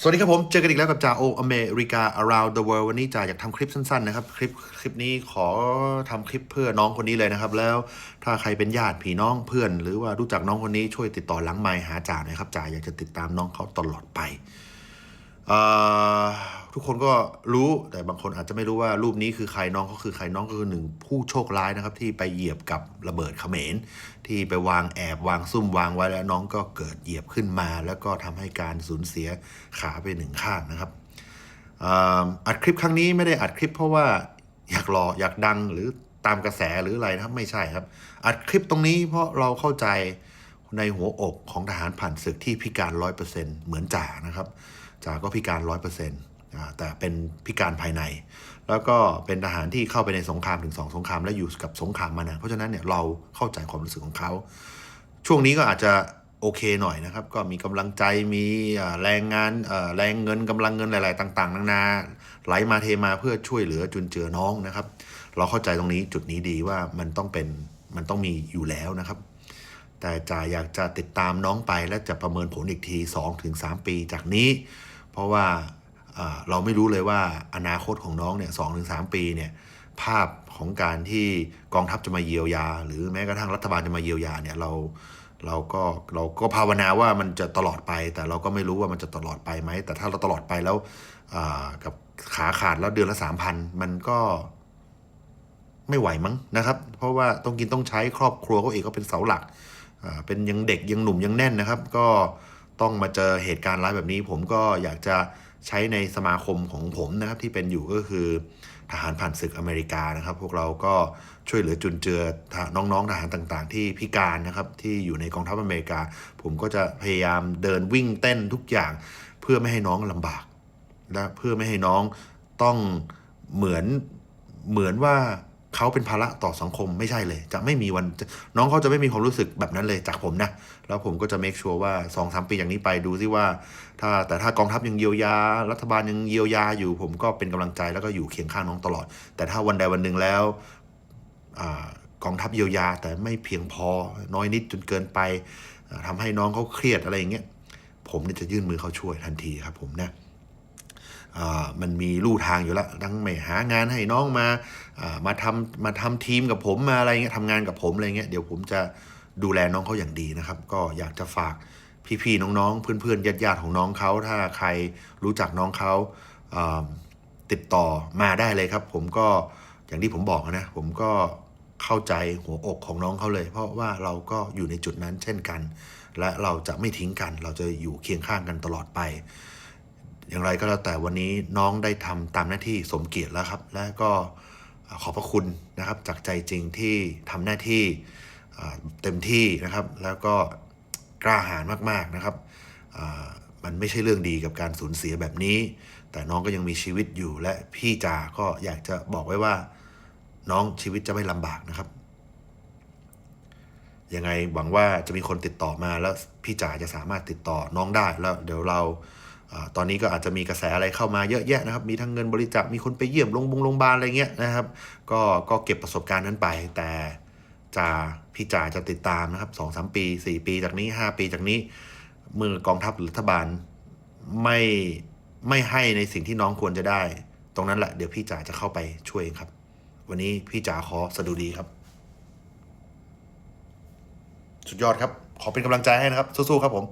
สวัสดีครับผม เจอกันอีกแล้วกับจ่าโออเมริกา around the world วันนี้จ่าอยากทำคลิปสั้นๆนะครับ คลิปคลิปนี้ขอทำคลิปเพื่อน้องคนนี้เลยนะครับ แล้วถ้าใครเป็นญาติพี่น้องเพื่อน หรือว่ารู้จักน้องคนนี้ช่วยติดต่อหลังไมค์หาจ่าหน่อยครับจ่าอยากจะติดตามน้องเขาตลอดไป ทุกคนก็รู้แต่บางคนอาจจะไม่รู้ว่ารูปนี้คือใครน้องเขาคือใครน้องก็คือหนึ่งผู้โชคร้ายนะครับ ที่ไปเหยียบกับระเบิดเขมร ที่ไปวางแอบวางซุ่มวางไว้แล้วน้องก็เกิดเหยียบขึ้นมา แล้วก็ทำให้การสูญเสียขาไปหนึ่งข้างนะครับอ,อัดคลิปครั้งนี้ไม่ได้อัดคลิปเพราะว่าอยากรออยากดังหรือตามกระแสหรืออะไรนะครับไม่ใช่ครับ อัดคลิปตรงนี้เพราะเราเข้าใจ ในหัวอกของทหารผ่านศึกที่พิการร้อยเปอร์เซ็นต์เหมือนจ่านะครับจ่าก็พิการร้อยเปอร์เซ็นต์แต่เป็นพิการภายใน แล้วก็เป็นทหารที่เข้าไปในสงครามถึงสองสงครามและอยู่กับสงครามมานานเพราะฉะนั้นเนี่ยเราเข้าใจความรู้สึกของเขา ช่วงนี้ก็อาจจะโอเคหน่อยนะครับ ก็มีกำลังใจมีแรงงานแรงเงินกำลังเงินหลาย ๆ ต่าง ๆ นานาไหลมาเทมาเพื่อช่วยเหลือจุนเจือน้องนะครับ เราเข้าใจตรงนี้จุดนี้ดีว่ามันต้องเป็นมันต้องมีอยู่แล้วนะครับ แต่จ่าอยากจะติดตามน้องไปและจะประเมินผลอีกที 2-3 ปีจากนี้ เพราะว่าเราไม่รู้เลยว่าอนาคตของน้องเนี่ยสองถึงสปีเนี่ยภาพของการที่กองทัพจะมาเยียวยา หรือแม้กระทั่งรัฐบาลจะมาเยียวยาเนี่ยเราเราก็เราก็ภาวนาว่ามันจะตลอดไป แต่เราก็ไม่รู้ว่ามันจะตลอดไปไหม แต่ถ้าเราตลอดไปแล้วกับขาขาดแล้วเดือนละสามพันมันก็ไม่ไหวมั้งนะครับ เพราะว่าต้องกินต้องใช้ครอบครัวเขาเองก็เป็นเสาหลัก เป็นยังเด็กยังหนุ่มยังแน่นนะครับ ก็ต้องมาเจอเหตุการณ์ร้ายแบบนี้ ผมก็อยากจะใช้ในสมาคมของผมนะครับที่เป็นอยู่ก็คือทหารผ่านศึกอเมริกานะครับ พวกเราก็ช่วยเหลือจุนเจือน้องๆทหารต่างๆ ที่พิการนะครับที่อยู่ในกองทัพอเมริกา ผมก็จะพยายามเดินวิ่งเต้นทุกอย่าง เพื่อไม่ให้น้องลำบาก และเพื่อไม่ให้น้องต้องเหมือนเหมือนว่า เขาเป็นภาระต่อสังคมไม่ใช่เลย จะไม่มีวันน้องเขาจะไม่มีความรู้สึกแบบนั้นเลยจากผมนะแล้วผมก็จะ make sure ว่า2อสปีอย่างนี้ไปดูซิว่า ถ้าแต่ถ้ากองทัพยังเยียวยา รัฐบาลยังเยียวยาอยู่ ผมก็เป็นกำลังใจแล้วก็อยู่เคียงข้างน้องตลอด แต่ถ้าวันใดวันหนึ่งแล้วอกองทัพเยียวยา แต่ไม่เพียงพอน้อยนิดจนเกินไปอ่าทำให้น้องเขาเครียดอะไรอย่างเงี้ยผมเนี่ยจะยื่นมือเขาช่วยทันทีครับผมนะ มันมีลู่ทางอยู่แล้วทั้งไม่หางานให้น้องมาอมาทำมาทำทีมกับผมมาอะไรเงี้ยทำงานกับผมอะไรเงี้ยเดี๋ยวผมจะดูแลน้องเขาอย่างดีนะครับ ก็อยากจะฝากพี่ๆน้องๆ เพื่อนๆญาติๆของน้องเขา ถ้าใครรู้จักน้องเขาติดต่อมาได้เลยครับ ผมก็อย่างที่ผมบอกนะ ผมก็เข้าใจหัวอกของน้องเขาเลย เพราะว่าเราก็อยู่ในจุดนั้นเช่นกัน และเราจะไม่ทิ้งกัน เราจะอยู่เคียงข้างกันตลอดไป อย่างไรก็แล้วแต่วันนี้น้องได้ทำตามหน้าที่สมเกียรติแล้วครับ และก็ขอบพระคุณนะครับจากใจจริงที่ทำหน้าที่เต็มที่นะครับ แล้วก็กล้าหาญมากๆนะครับมันไม่ใช่เรื่องดีกับการสูญเสียแบบนี้ แต่น้องก็ยังมีชีวิตอยู่และพี่จาก็อยากจะบอกไว้ว่า น้องชีวิตจะไม่ลำบากนะครับยังไงหวังว่าจะมีคนติดต่อมาแล้วพี่จ๋าจะสามารถติดต่อน้องได้แล้วเดี๋ยวเรา ตอนนี้ก็อาจจะมีกระแสอะไรเข้ามาเยอะแยะนะครับ มีทั้งเงินบริจาค มีคนไปเยี่ยมโรงพยาบาลโรงพยาบาลอะไรเงี้ยนะครับ ก็ก็เก็บประสบการณ์นั้นไป แต่จ่าพี่จ๋าจะติดตามนะครับสองสามปีสี่ปีจากนี้ห้าปีจากนี้ มือกองทัพหรือรัฐบาลไม่ไม่ให้ในสิ่งที่น้องควรจะได้ ตรงนั้นแหละเดี๋ยวพี่จ๋าจะเข้าไปช่วยเองครับ วันนี้พี่จ๋าขอสะดุดีครับ สุดยอดครับ ขอเป็นกำลังใจให้นะครับ สู้ๆครับผม